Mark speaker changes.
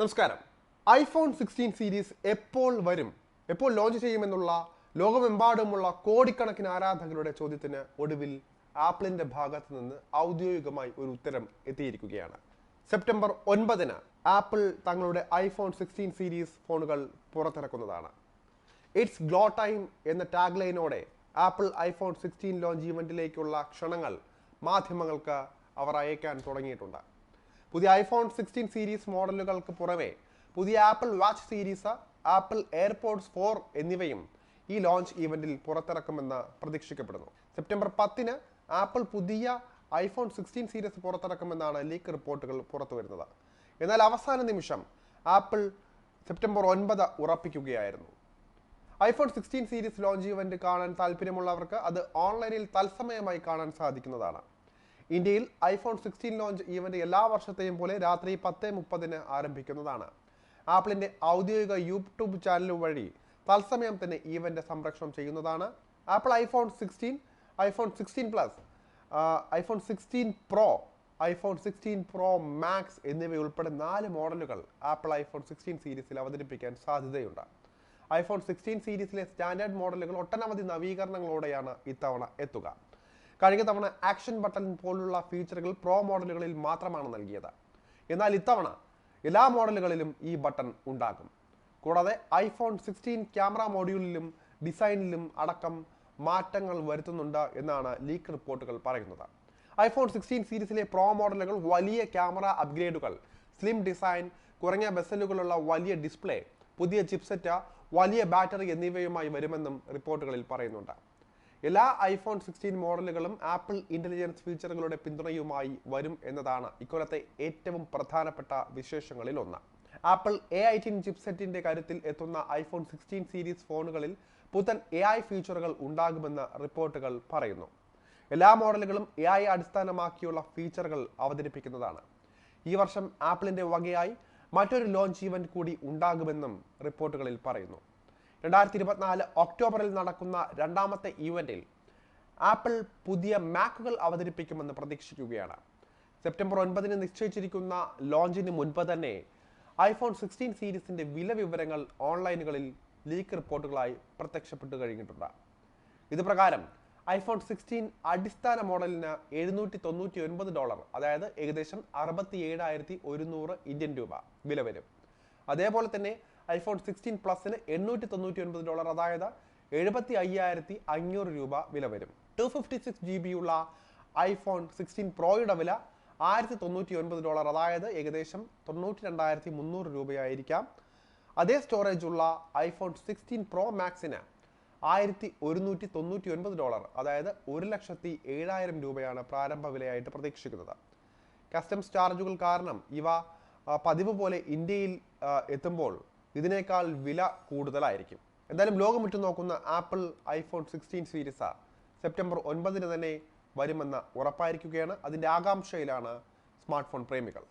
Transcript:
Speaker 1: നമസ്കാരം. IPhone sixteen series എപ്പോൾ വരും? എപ്പോൾ ലോഞ്ച് ചെയ്യുമെന്നുള്ള ലോകമെമ്പാടുമുള്ള കോടിക്കണക്കിന് ആരാധകരുടെ ചോദ്യത്തിന് ഒടുവിൽ ആപ്പിളിന്റെ ഭാഗത്ത് നിന്ന് ഔദ്യോഗികമായി ഒരു ഉത്തരം എത്തിയിരിക്കുകയാണ്. സെപ്റ്റംബർ ഒൻപതിന് ആപ്പിൾ തങ്ങളുടെ ഐഫോൺ സിക്സ്റ്റീൻ സീരീസ് ഫോണുകൾ പുറത്തിറക്കുന്നതാണ്. ഇറ്റ്സ് ഗ്ലോ ടൈം എന്ന ടാഗ് ലൈനോടെ ആപ്പിൾ ഐഫോൺ സിക്സ്റ്റീൻ ലോഞ്ച് ഇവന്റിലേക്കുള്ള ക്ഷണങ്ങൾ മാധ്യമങ്ങൾക്ക് അവർ അയക്കാൻ തുടങ്ങിയിട്ടുണ്ട്. പുതിയ ഐഫോൺ സിക്സ്റ്റീൻ സീരീസ് മോഡലുകൾക്ക് പുറമെ പുതിയ Apple watch series Apple AirPods four എന്നിവയും ഈ ലോഞ്ച് ഈവന്റിൽ പുറത്തിറക്കുമെന്ന് പ്രതീക്ഷിക്കപ്പെടുന്നു. സെപ്റ്റംബർ പത്തിന് ആപ്പിൾ പുതിയ ഐഫോൺ സിക്സ്റ്റീൻ സീരീസ് പുറത്തിറക്കുമെന്നാണ് ലീക്ക് റിപ്പോർട്ടുകൾ പുറത്തുവരുന്നത്. എന്നാൽ അവസാന നിമിഷം ആപ്പിൾ സെപ്റ്റംബർ ഒൻപത് ഉറപ്പിക്കുകയായിരുന്നു. IPhone sixteen series launch event കാണാൻ താല്പര്യമുള്ളവർക്ക് അത് ഓൺലൈനിൽ തത്സമയമായി കാണാൻ സാധിക്കുന്നതാണ്. ഇന്ത്യയിൽ ഐഫോൺ സിക്സ്റ്റീൻ ലോഞ്ച് ഈവന്റ് എല്ലാ വർഷത്തെയും പോലെ രാത്രി പത്ത് മുപ്പതിന് ആരംഭിക്കുന്നതാണ്. ആപ്പിളിന്റെ ഔദ്യോഗിക യൂട്യൂബ് ചാനൽ വഴി തത്സമയം തന്നെ ഈവന്റ് സംരക്ഷണം ചെയ്യുന്നതാണ്. Apple iPhone sixteen iPhone sixteen Plus iPhone sixteen Pro iPhone sixteen Pro Max എന്നിവയുൾപ്പെടെ നാല് മോഡലുകൾ ആപ്പിൾ ഐഫോൺ സിക്സ്റ്റീൻ സീരീസിൽ അവതരിപ്പിക്കാൻ സാധ്യതയുണ്ട്. ഐഫോൺ സിക്സ്റ്റീൻ സീരീസിലെ സ്റ്റാൻഡേർഡ് മോഡലുകൾ ഒട്ടനവധി നവീകരണങ്ങളോടെയാണ് ഇത്തവണ എത്തുക. കഴിഞ്ഞ തവണ ആക്ഷൻ ബട്ടൺ പോലുള്ള ഫീച്ചറുകൾ പ്രോ മോഡലുകളിൽ മാത്രമാണ് നൽകിയത്. എന്നാൽ ഇത്തവണ എല്ലാ മോഡലുകളിലും ഈ ബട്ടൺ ഉണ്ടാകും. കൂടാതെ ഐഫോൺ സിക്സ്റ്റീൻ ക്യാമറ മോഡ്യൂളിലും ഡിസൈനിലും അടക്കം മാറ്റങ്ങൾ വരുത്തുന്നുണ്ട് എന്നാണ് ലീക്ക് റിപ്പോർട്ടുകൾ പറയുന്നത്. ഐഫോൺ സിക്സ്റ്റീൻ സീരീസിലെ പ്രോ മോഡലുകൾ വലിയ ക്യാമറ അപ്ഗ്രേഡുകൾ സ്ലിം ഡിസൈൻ കുറഞ്ഞ ബെസലുകളുള്ള വലിയ ഡിസ്പ്ലേ പുതിയ ചിപ്സെറ്റ് വലിയ ബാറ്ററി എന്നിവയുമായി വരുമെന്നും റിപ്പോർട്ടുകളിൽ പറയുന്നുണ്ട്. എല്ലാ ഐഫോൺ സിക്സ്റ്റീൻ മോഡലുകളും ആപ്പിൾ ഇന്റലിജൻസ് ഫീച്ചറുകളുടെ പിന്തുണയുമായി വരും എന്നതാണ് ഇക്കൊല്ലത്തെ ഏറ്റവും പ്രധാനപ്പെട്ട വിശേഷങ്ങളിൽ ഒന്ന് ആപ്പിൾ എ ഐറ്റീൻ ചിപ്സെറ്റിന്റെ കാര്യത്തിൽ എത്തുന്ന ഐഫോൺ സിക്സ്റ്റീൻ സീരീസ് ഫോണുകളിൽ പുത്തൻ എ ഐ ഫീച്ചറുകൾ ഉണ്ടാകുമെന്ന് റിപ്പോർട്ടുകൾ പറയുന്നു. എല്ലാ മോഡലുകളും എ ഐ അടിസ്ഥാനമാക്കിയുള്ള ഫീച്ചറുകൾ അവതരിപ്പിക്കുന്നതാണ്. ഈ വർഷം ആപ്പിളിന്റെ വകയായി മറ്റൊരു ലോഞ്ച് ഇവന്റ് കൂടി ഉണ്ടാകുമെന്നും റിപ്പോർട്ടുകളിൽ പറയുന്നു. രണ്ടായിരത്തി ഇരുപത്തിനാല് ഒക്ടോബറിൽ നടക്കുന്ന രണ്ടാമത്തെ ഈവന്റിൽ ആപ്പിൾ പുതിയ മാക്കുകൾ അവതരിപ്പിക്കുമെന്ന് പ്രതീക്ഷിക്കുകയാണ്. സെപ്റ്റംബർ ഒൻപതിന് നിശ്ചയിച്ചിരിക്കുന്ന ലോഞ്ചിന് മുൻപ് തന്നെ ഐഫോൺ സിക്സ്റ്റീൻ സീരീസിന്റെ വില വിവരങ്ങൾ ഓൺലൈനുകളിൽ ലീക്ക് റിപ്പോർട്ടുകളായി പ്രത്യക്ഷപ്പെട്ടു കഴിഞ്ഞിട്ടുണ്ട്. ഇത് പ്രകാരം ഐഫോൺ സിക്സ്റ്റീൻ അടിസ്ഥാന മോഡലിന് എഴുന്നൂറ്റി തൊണ്ണൂറ്റി ഒൻപത് ഡോളർ അതായത് ഏകദേശം അറുപത്തി ഏഴായിരത്തി ഒരുന്നൂറ് ഇന്ത്യൻ രൂപ വില വരും അതേപോലെ തന്നെ ഐഫോൺ സിക്സ്റ്റീൻ പ്ലസിന് എണ്ണൂറ്റി തൊണ്ണൂറ്റി ഒൻപത് ഡോളർ. അതായത് എഴുപത്തി അയ്യായിരത്തി അഞ്ഞൂറ് രൂപ വില വരും. Two fifty six G B ഉള്ള ഐഫോൺ സിക്സ്റ്റീൻ പ്രോയുടെ വില ആയിരത്തി തൊണ്ണൂറ്റി ഒൻപത് ഡോളർ. അതായത് ഏകദേശം തൊണ്ണൂറ്റി രണ്ടായിരത്തി മുന്നൂറ് രൂപയായിരിക്കാം. അതേ സ്റ്റോറേജ് ഉള്ള ഐഫോൺ സിക്സ്റ്റീൻ പ്രോ മാക്സിന് ആയിരത്തി ഒരുന്നൂറ്റി തൊണ്ണൂറ്റി ഒൻപത് ഡോളർ. അതായത് ഒരു ലക്ഷത്തി ഏഴായിരം രൂപയാണ് പ്രാരംഭ വിലയായിട്ട് പ്രതീക്ഷിക്കുന്നത്. കസ്റ്റംസ് ചാർജുകൾ കാരണം ഇവ പതിവ് പോലെ ഇന്ത്യയിൽ എത്തുമ്പോൾ ഇതിനേക്കാൾ വില കൂടുതലായിരിക്കും. എന്തായാലും ലോകം ലോകമുറ്റു നോക്കുന്ന Apple iPhone sixteen series September ഒൻപതിന് തന്നെ വരുമെന്ന് ഉറപ്പായിരിക്കുകയാണ്. അതിന്റെ ആകാംക്ഷയിലാണ് സ്മാർട്ട് ഫോൺ പ്രേമികൾ.